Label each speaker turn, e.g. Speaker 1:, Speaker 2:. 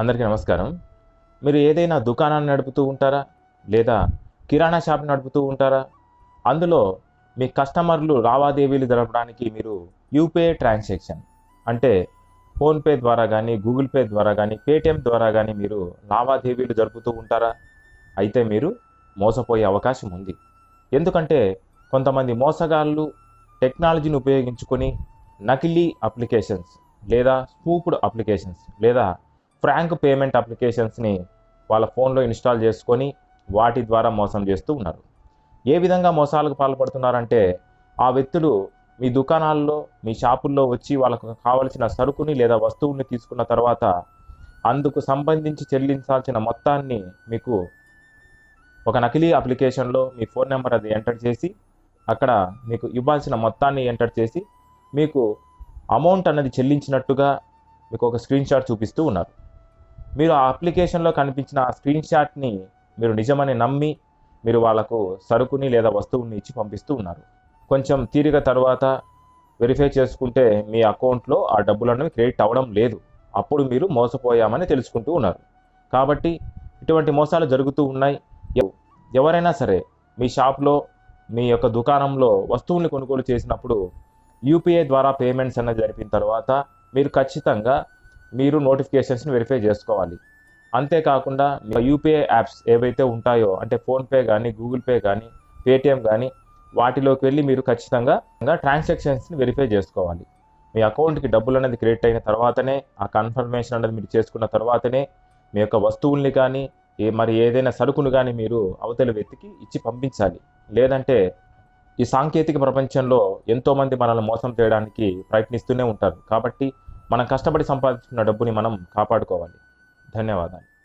Speaker 1: అందరికీ నమస్కారం. మీరు ఏదైనా దుకాణాన్ని నడుపుతూ ఉంటారా? లేదా కిరాణా షాప్ నడుపుతూ ఉంటారా? అందులో మీ కస్టమర్లు లావాదేవీలు జరపడానికి మీరు యూపీఐ ట్రాన్సాక్షన్ అంటే ఫోన్పే ద్వారా కానీ గూగుల్ పే ద్వారా కానీ పేటిఎం ద్వారా కానీ మీరు లావాదేవీలు జరుపుతూ ఉంటారా? అయితే మీరు మోసపోయే అవకాశం ఉంది. ఎందుకంటే కొంతమంది మోసగాళ్ళు టెక్నాలజీని ఉపయోగించుకొని నకిలీ అప్లికేషన్స్ లేదా స్పూప్డ్ అప్లికేషన్స్ లేదా ఫ్రాంక్ పేమెంట్ అప్లికేషన్స్ని వాళ్ళ ఫోన్లో ఇన్స్టాల్ చేసుకొని వాటి ద్వారా మోసం చేస్తూ ఉన్నారు. ఏ విధంగా మోసాలకు పాల్పడుతున్నారంటే ఆ వ్యక్తులు మీ దుకాణాల్లో మీ షాపుల్లో వచ్చి వాళ్ళకు కావలసిన సరుకుని లేదా వస్తువుని తీసుకున్న తర్వాత అందుకు సంబంధించి చెల్లించాల్సిన మొత్తాన్ని మీకు ఒక నకిలీ అప్లికేషన్లో మీ ఫోన్ నెంబర్ అది ఎంటర్ చేసి అక్కడ మీకు ఇవ్వాల్సిన మొత్తాన్ని ఎంటర్ చేసి మీకు అమౌంట్ అన్నది చెల్లించినట్టుగా మీకు ఒక స్క్రీన్ షాట్ చూపిస్తూ ఉన్నారు. మీరు ఆ అప్లికేషన్లో కనిపించిన ఆ స్క్రీన్ షాట్ని మీరు నిజమని నమ్మి మీరు వాళ్ళకు సరుకుని లేదా వస్తువుని ఇచ్చి పంపిస్తూ ఉన్నారు. కొంచెం తీరిక తర్వాత వెరిఫై చేసుకుంటే మీ అకౌంట్లో ఆ డబ్బులను క్రెడిట్ అవ్వడం లేదు. అప్పుడు మీరు మోసపోయామని తెలుసుకుంటూ ఉన్నారు. కాబట్టి ఇటువంటి మోసాలు జరుగుతూ ఉన్నాయి. ఎవరైనా సరే మీ షాప్లో మీ యొక్క దుకాణంలో వస్తువుల్ని కొనుగోలు చేసినప్పుడు యూపీఐ ద్వారా పేమెంట్స్ అన్నది జరిపిన తర్వాత మీరు ఖచ్చితంగా మీరు నోటిఫికేషన్స్ని వెరిఫై చేసుకోవాలి. అంతేకాకుండా మీ యూపీఐ యాప్స్ ఏవైతే ఉంటాయో అంటే ఫోన్పే కానీ గూగుల్ పే కానీ పేటిఎం కానీ వాటిలోకి వెళ్ళి మీరు ఖచ్చితంగా ట్రాన్సాక్షన్స్ని వెరిఫై చేసుకోవాలి. మీ అకౌంట్కి డబ్బులు అనేది క్రెడిట్ అయిన తర్వాతనే ఆ కన్ఫర్మేషన్ అనేది మీరు చేసుకున్న తర్వాతనే మీ యొక్క వస్తువుల్ని కానీ ఏ మరి ఏదైనా సరుకును కానీ మీరు అవతల వ్యక్తికి ఇచ్చి పంపించాలి. లేదంటే ఈ సాంకేతిక ప్రపంచంలో ఎంతోమంది మనల్ని మోసం చేయడానికి ప్రయత్నిస్తూనే ఉంటారు. కాబట్టి మనం కష్టపడి సంపాదించుకున్న డబ్బుని మనం కాపాడుకోవాలి. ధన్యవాదాలు.